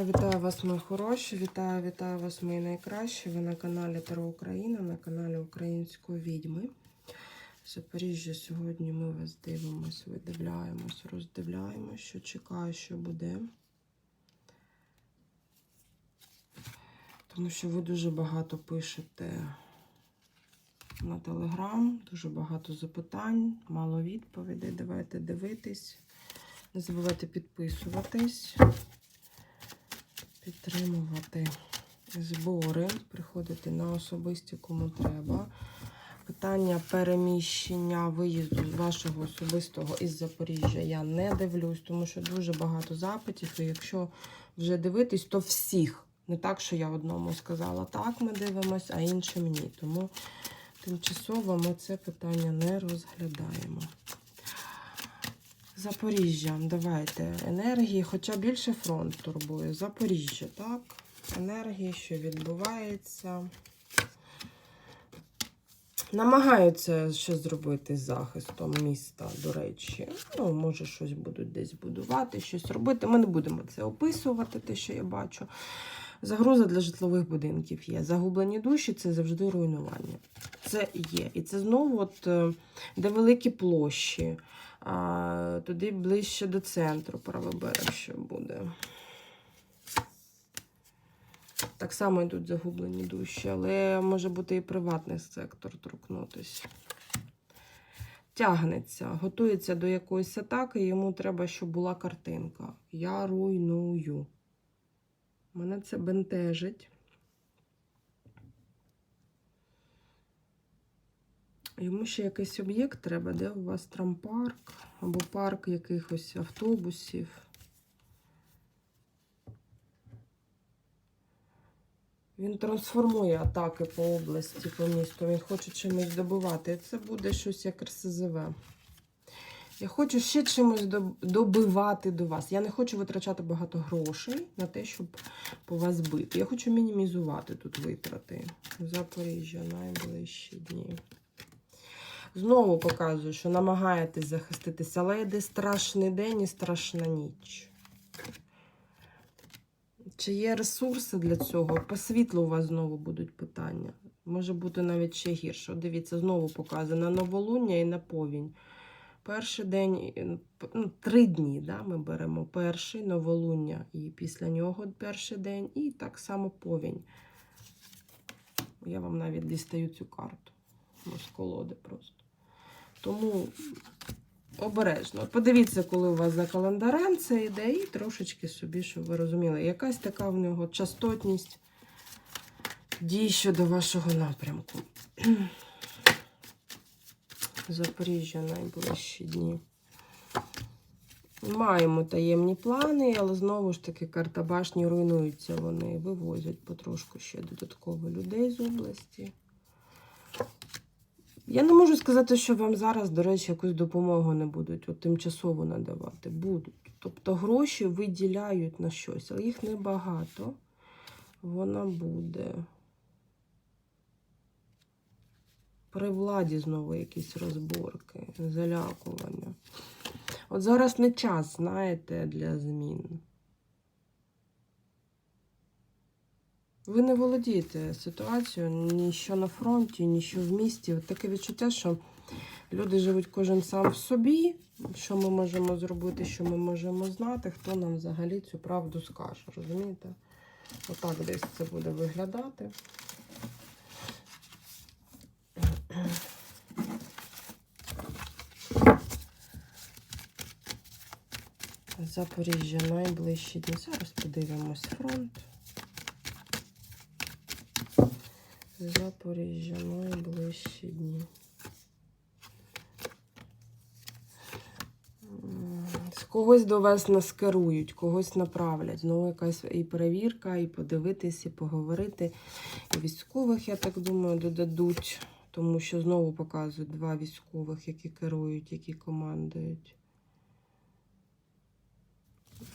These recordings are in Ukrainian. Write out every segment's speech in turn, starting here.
Вітаю, вас, мої хороші. Вітаю, вітаю вас, мої найкращі. Ви на каналі Таро Україна, на каналі Української відьми. Запоріжжя, сьогодні ми вас дивимося, видивляємось, роздивляємось, що чекає, що буде. Тому що ви дуже багато пишете на телеграм, дуже багато запитань, мало відповідей. Давайте дивитись. Не забувайте підписуватись, підтримувати збори, приходити на особисті, кому треба. Питання переміщення виїзду з вашого особистого із Запоріжжя я не дивлюсь, тому що дуже багато запитів. І якщо вже дивитись, то всіх. Не так, що я одному сказала, так ми дивимося, а іншим ні. Тому тимчасово ми це питання не розглядаємо. Запоріжжя, давайте. Енергії, хоча більше фронт турбує. Запоріжжя, так? Енергії, що відбувається. Намагаються щось зробити з захистом міста, до речі. Ну, може, щось будуть десь будувати, щось робити. Ми не будемо це описувати, те, що я бачу. Загроза для житлових будинків є. Загублені душі це завжди руйнування. Це є. І це знову, от, е, де великі площі, а, туди ближче до центру правий берег що буде. Так само йдуть загублені душі, але може бути і приватний сектор торкнутися. Тягнеться, готується до якоїсь атаки, йому треба, щоб була картинка. Я руйную. Мене це бентежить. Йому ще якийсь об'єкт треба, де у вас трампарк або парк якихось автобусів. Він трансформує атаки по області, по місту. Він хоче чимось добивати. Це буде щось як РСЗВ. Я хочу ще чимось добивати до вас. Я не хочу витрачати багато грошей на те, щоб по вас бити. Я хочу мінімізувати тут витрати. Запоріжжя найближчі дні. Знову показую, що намагаєтесь захиститися, але йде страшний день і страшна ніч. Чи є ресурси для цього? По світлу у вас знову будуть питання. Може бути навіть ще гірше. Дивіться, знову показано новолуння і на повінь. Перший день, ну, три дні да, ми беремо перший новолуння і після нього перший день, і так само повінь. Я вам навіть дістаю цю карту. Ну, з колоди просто. Тому обережно. Подивіться, коли у вас за календарем це йде, і трошечки собі, щоб ви розуміли, якась така в нього частотність дій щодо вашого напрямку. Запоріжжя найближчі дні. Маємо таємні плани, але знову ж таки карта башні руйнуються вони, вивозять потрошку ще додатково людей з області. Я не можу сказати, що вам зараз, до речі, якусь допомогу не будуть от, тимчасово надавати. Будуть. Тобто гроші виділяють на щось, але їх небагато. Вона буде. При владі знову якісь розборки, залякування. От зараз не час, знаєте, для змін. Ви не володієте ситуацією ні що на фронті, ні що в місті. От таке відчуття, що люди живуть кожен сам в собі. Що ми можемо зробити, що ми можемо знати, хто нам взагалі цю правду скаже. Розумієте? Отак десь це буде виглядати. Запоріжжя найближчі дні. Зараз подивимось фронт. Запоріжжя найближчі дні. Когось до вас наскерують, когось направлять. Знову якась і перевірка, і подивитись, і поговорити. І військових, я так думаю, додадуть, тому що знову показують два військових, які керують, які командують.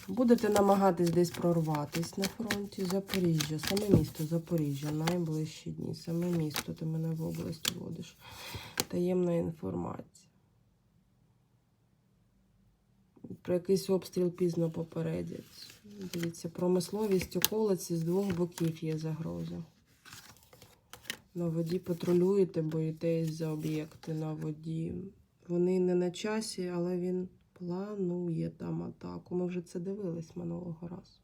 Будете намагатись десь прорватись на фронті. Запоріжжя, саме місто Запоріжжя, найближчі дні. Саме місто, ти мене в область водиш. Таємна інформація. Про якийсь обстріл пізно попередять. Дивіться, промисловість околиці з двох боків є загроза. На воді патрулюєте, боїтесь за об'єкти на воді. Вони не на часі, але він планує там атаку. Ми вже це дивились минулого разу.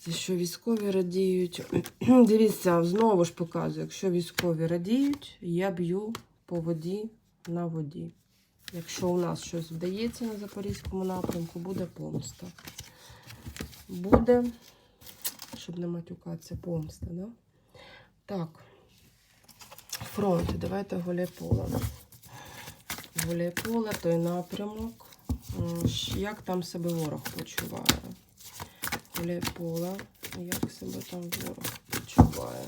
За що військові радіють. Дивіться, знову ж показую, якщо військові радіють, я б'ю по воді на воді. Якщо у нас щось вдається на Запорізькому напрямку, буде помста. Буде, щоб не матюкатися, помста, да? Так. Фронт, давайте Гуляйполе. Гуляйполе, той напрямок. Як там себе ворог почуває? Гуляйполе, як себе там ворог почуває?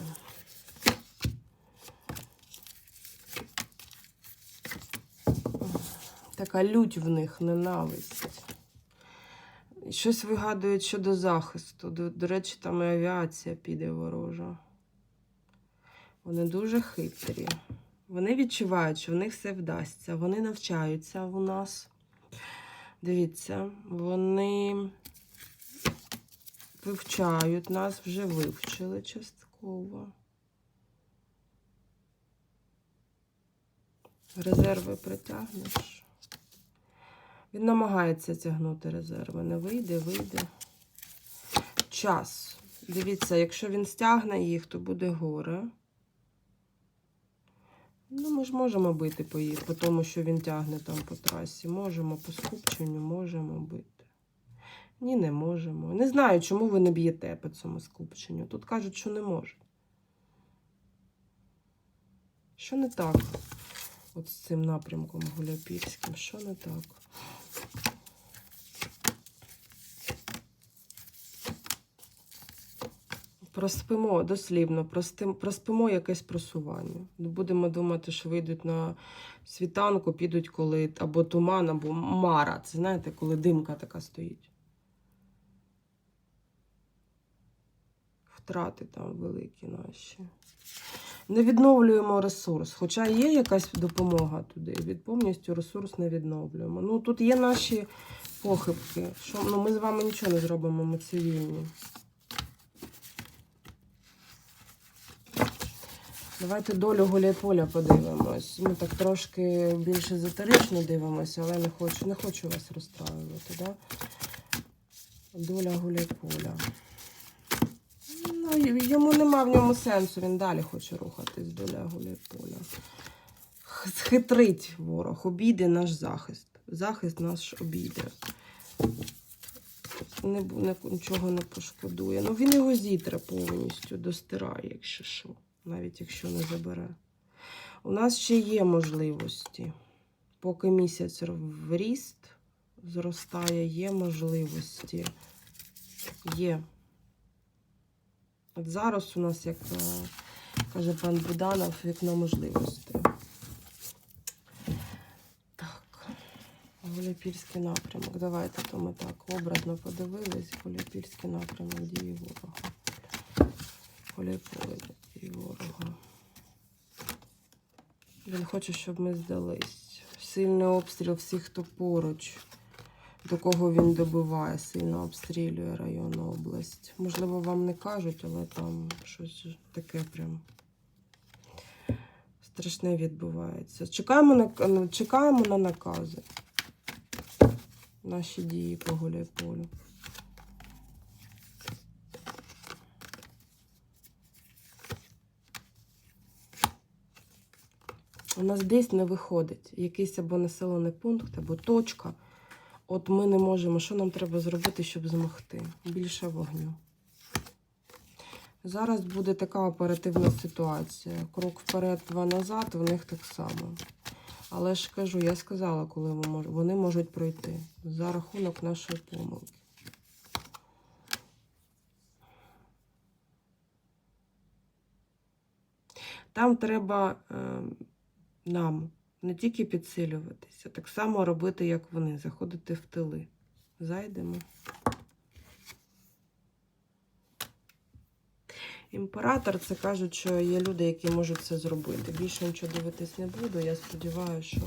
Така лють в них, ненависть. Щось вигадують щодо захисту. До, до речі, там і авіація піде ворожа. Вони дуже хитрі. Вони відчувають, що в них все вдасться. Вони навчаються у нас. Дивіться, вони вивчають нас, вже вивчили частково. Резерви притягнеш. Він намагається тягнути резерви. Не вийде, вийде. Час. Дивіться, якщо він стягне їх, то буде горе. Ну, ми ж можемо бити по, їх, по тому, що він тягне там по трасі. Можемо по скупченню, можемо бити. Ні, не можемо. Не знаю, чому ви не б'єте по цьому скупченню. Тут кажуть, що не можуть. Що не так? От з цим напрямком Гуляпільським. Що не так? Проспимо дослівно, проспимо якесь просування. Ну, Будемо думати, що вийдуть на світанку, підуть коли або туман, або мара. Це знаєте, коли димка така стоїть. Втрати там великі наші. Не відновлюємо ресурс. Хоча є якась допомога туди. Від повністю ресурс не відновлюємо. Ну тут є наші похибки. Що, ну, ми з вами нічого не зробимо, ми цивільні. Давайте долю Гуляйполя подивимось. Ми так трошки більш езотерично дивимося, але не хочу, не хочу вас розстраювати. Да? Доля Гуляйполя. Ну, йому нема в ньому сенсу, він далі хоче рухатись доля Гуляйполя. Схитрить ворог, обійде наш захист. Захист наш обійде. Не, не, нічого не пошкодує. Ну він його зітре повністю, достирає, якщо що, навіть якщо не забере. У нас ще є можливості. Поки місяць в ріст зростає, є можливості. Є. От зараз у нас, як е, каже пан Буданов, вікно можливостей. Так. Гуляпільський напрямок. Давайте то ми так образно подивились. Гуляпільський напрямок дії ворога. Гуляйполе дії ворога. Він хоче, щоб ми здались. Сильний обстріл всіх, хто поруч. До кого він добиває, сильно обстрілює районну область. Можливо, вам не кажуть, але там щось таке прям страшне відбувається. Чекаємо на, чекаємо на накази. Наші дії по Гуляйполю. У нас десь не виходить якийсь або населений пункт, або точка. От ми не можемо. Що нам треба зробити, щоб змогти? Більше вогню. Зараз буде така оперативна ситуація. Крок вперед, два назад, в них так само. Але ж кажу, я сказала, коли вони можуть пройти за рахунок нашої помилки. Там треба е, нам не тільки підсилюватися, так само робити, як вони, заходити в тили. Зайдемо. Імператор це кажуть, що є люди, які можуть це зробити. Більше нічого дивитись не буду. Я сподіваюся, що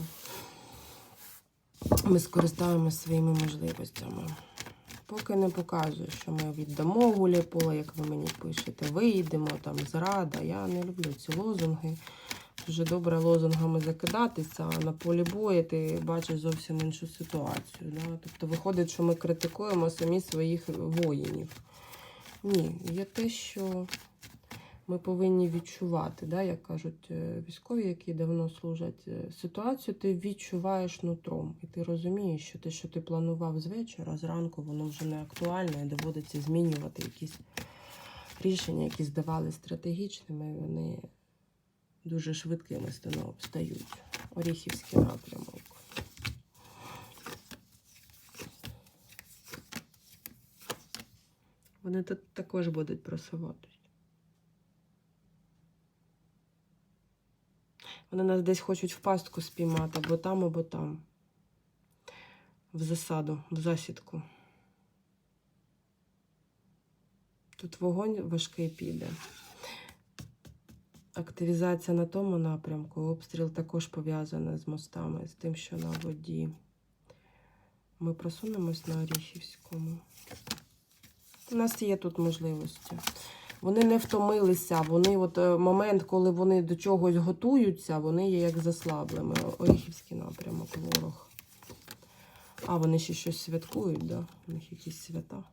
ми скористаємося своїми можливостями. Поки не показує, що ми віддамо гуляй-поле, як ви мені пишете, вийдемо, там зрада. Я не люблю ці лозунги. Дуже добре лозунгами закидатися, а на полі бою ти бачиш зовсім іншу ситуацію. Да? Тобто виходить, що ми критикуємо самі своїх воїнів. Ні, є те, що ми повинні відчувати, да? як кажуть е, військові, які давно служать е, ситуацію, ти відчуваєш нутром. І ти розумієш, що те, що ти планував з вечора, зранку, воно вже не актуальне і доводиться змінювати якісь рішення, які здавали стратегічними, вони дуже швидкими стають. Оріхівський напрямок. Вони тут також будуть просуватись. Вони нас десь хочуть в пастку спіймати, або там, або там. В засаду, в засідку. Тут вогонь важкий піде. Активізація на тому напрямку. Обстріл також пов'язаний з мостами, з тим, що на воді. Ми просунемось на Оріхівському. У нас є тут можливості. Вони не втомилися. Вони, от е, момент, коли вони до чогось готуються, вони є як заслаблими. Оріхівський напрямок, ворог. А, вони ще щось святкують, да? У них якісь свята.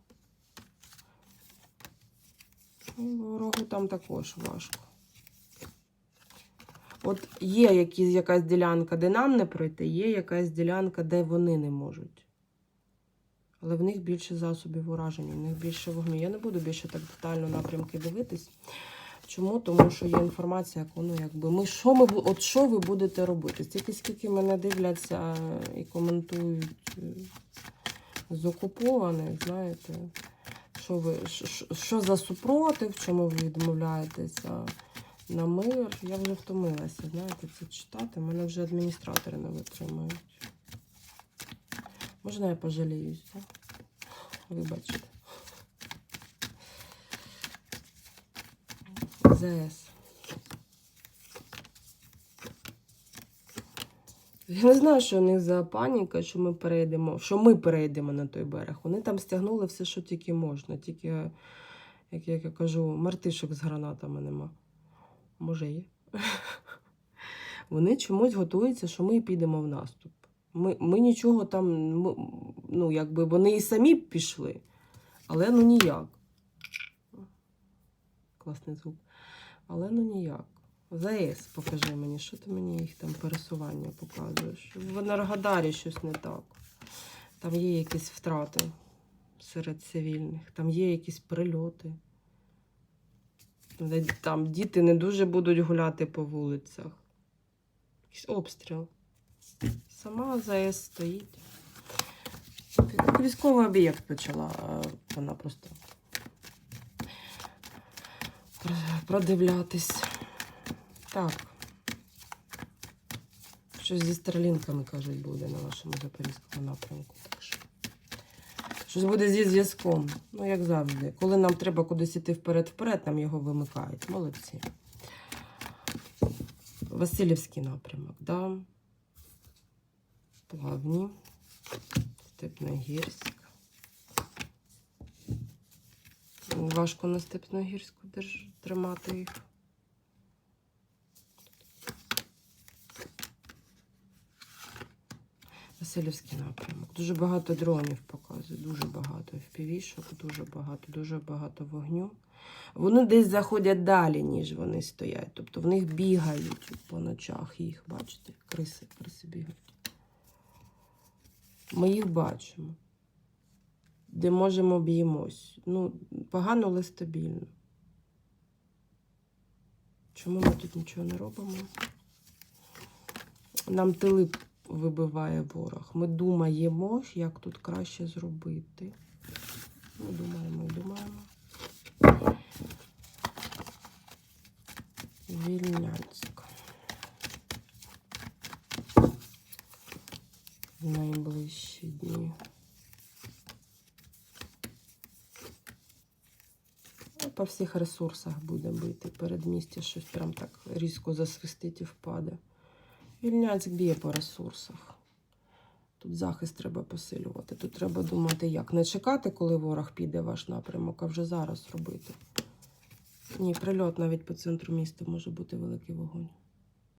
Ну, Ворогу там також важко. От є якісь, якась ділянка, де нам не пройти, є якась ділянка, де вони не можуть. Але в них більше засобів ураження, в них більше вогню. Я не буду більше так детально напрямки дивитись. Чому? Тому що є інформація, яку, ну, якби ми що ми от що ви будете робити? Тільки скільки мене дивляться і коментують е, з окупованих, знаєте, що ви що- що за супротив, чому ви відмовляєтеся на мир? Я вже втомилася, знаєте, це читати. Мене вже адміністратори не витримують. Можна я пожаліюсь, так? Вибачте. ЗС. Я не знаю, що у них за паніка, що ми перейдемо, що ми перейдемо на той берег. Вони там стягнули все, що тільки можна. Тільки, як я кажу, мартишок з гранатами нема. Може, є. Вони чомусь готуються, що ми підемо в наступ. Ми, ми нічого там, ми- ну, якби вони і самі пішли, але ну ніяк. Класний звук. Але ну ніяк. ЗАЕС покажи мені, що ти мені їх там пересування показуєш. В Енергодарі щось не так. Там є якісь втрати серед цивільних, там є якісь прильоти. Там діти не дуже будуть гуляти по вулицях. Якийсь обстріл. Сама ЗАЕС стоїть. Військовий об'єкт почала. Вона просто продивлятись. Так. Щось зі стрілінками, кажуть, буде на вашому запорізькому напрямку. Щось буде зі зв'язком. Ну, як завжди. Коли нам треба кудись іти вперед-вперед, нам його вимикають. Молодці. Васильівський напрямок, да? Плавні. Степногірськ. Важко на Степногірську держ... тримати їх. Васильівський напрямок. Дуже багато дронів показує, дуже багато впівішок, дуже багато, дуже багато вогню. Вони десь заходять далі, ніж вони стоять. Тобто в них бігають по ночах їх, бачите, криси, криси бігають. Ми їх бачимо. Де можемо б'ємось. Ну, погано, але стабільно. Чому ми тут нічого не робимо? Нам тили вибиває ворог. Ми думаємо, як тут краще зробити. Ми думаємо і думаємо. Вільнянськ. В найближчі дні. Ну, По всіх ресурсах буде бити. Передмістя щось прям так різко засвистить і впаде. Вільняцьк б'є по ресурсах. Тут захист треба посилювати. Тут треба думати, як. Не чекати, коли ворог піде ваш напрямок, а вже зараз робити. Ні, прильот навіть по центру міста може бути великий вогонь.